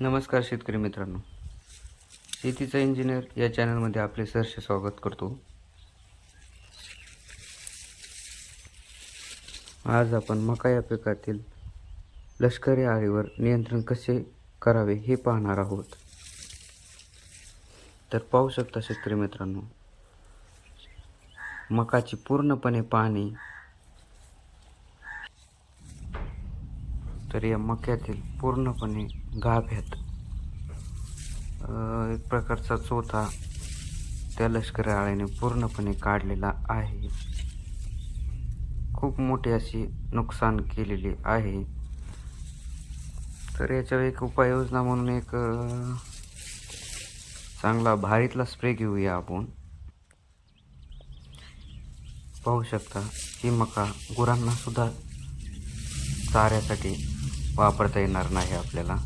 नमस्कार शेतकरी मित्रांनो. शेतीचा इंजिनियर या चॅनलमध्ये आपले सहर्ष स्वागत करतो. आज आपण मका या पिकातील लष्करी आळीवर नियंत्रण कसे करावे हे पाहणार आहोत. तर पाहू शकता शेतकरी मित्रांनो मकाची पूर्णपणे पाणी तर या मक्यातील पूर्णपणे गाभ्यात एक प्रकारचा चोथा त्या लष्करी आळ्याने पूर्णपणे काढलेला आहे. खूप मोठी अशी नुकसान केलेली आहे. तर याच्यावर एक उपाययोजना म्हणून एक चांगला भारीतला स्प्रे घेऊया आपण. पाहू शकता ही मका गुरांना सुद्धा चाऱ्यासाठी वापरता येणार नाही आपल्याला.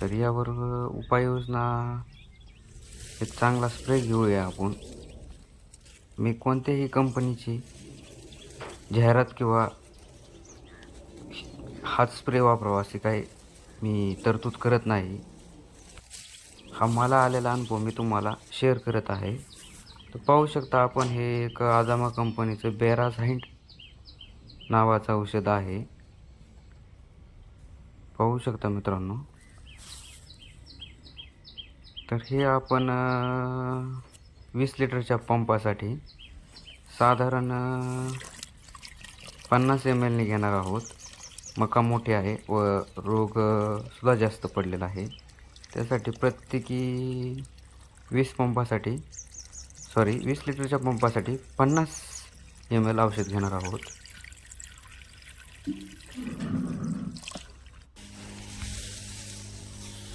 तर यावर उपाययोजना एक चांगला स्प्रे घेऊया आपण. मी कोणत्याही कंपनीची जाहिरात किंवा हाच स्प्रे वापरावा असे काही मी तरतूद करत नाही. हा मला आलेला अनुभव मी तुम्हाला शेअर करत आहे. तर पाहू शकता आपण हे एक आजामा कंपनीचं बेराझाईंट नावाचं औषध आहे. पाहू शकता मित्रांनो. तर हे आपण वीस लिटरच्या पंपासाठी साधारण पन्नास एम एलने घेणार आहोत. मका मोठी आहे व रोग सुद्धा जास्त पडलेला आहे. त्यासाठी प्रत्येकी वीस पंपासाठी सॉरी वीस लिटरच्या पंपासाठी पन्नास एम एल औषध घेणार आहोत.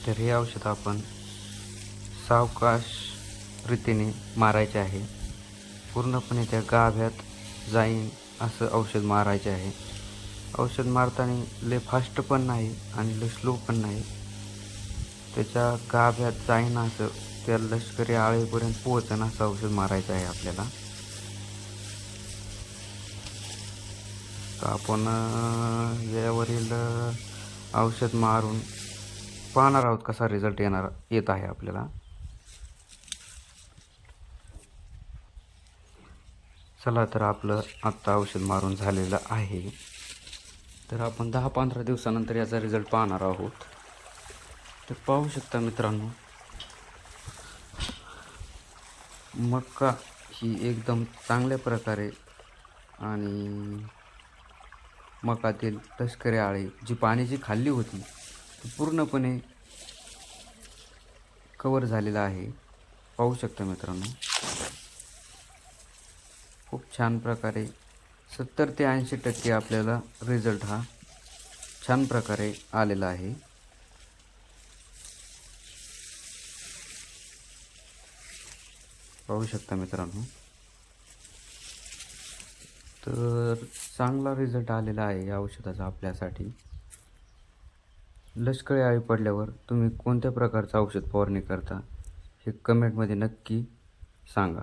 तर हे औषध आपण सावकाश रीतीने मारायचे आहे. पूर्णपणे त्या गाभ्यात जाईन असं औषध मारायचे आहे. औषध मारताना लय फास्ट पण नाही आणि लय स्लो पण नाही. त्याच्या गाभ्यात जाईन असं त्या लष्करी आळीपर्यंत पोहोचणं असं औषध मारायचं आहे आपल्याला. तर आपण यावरील औषध मारून पाहणार आहोत कसा रिझल्ट येणार येत आहे आपल्याला. चला तर आपलं आत्ता औषध मारून झालेलं आहे. तर आपण दहा पंधरा दिवसानंतर याचा रिझल्ट पाहणार आहोत. तर पाहू शकता मित्रांनो मक्का ही एकदम चांगल्या प्रकारे आणि मकातील तस्करी आळी जी पाण्याची खाल्ली होती ती पूर्णपणे कवर झालेला आहे. पाहू शकता मित्रांनो. खूप छान प्रकारे सत्तर ते ऐंशी टक्के आपल्याला रिझल्ट हा छान प्रकारे आलेला आहे. पाहू शकता मित्रांनो. तर चांगला रिझल्ट आलेला आहे या औषधाचा आपल्यासाठी. लष्करी आळी पडल्यावर तुम्ही कोणत्या प्रकारचं औषध फवारणी करता हे कमेंटमध्ये नक्की सांगा.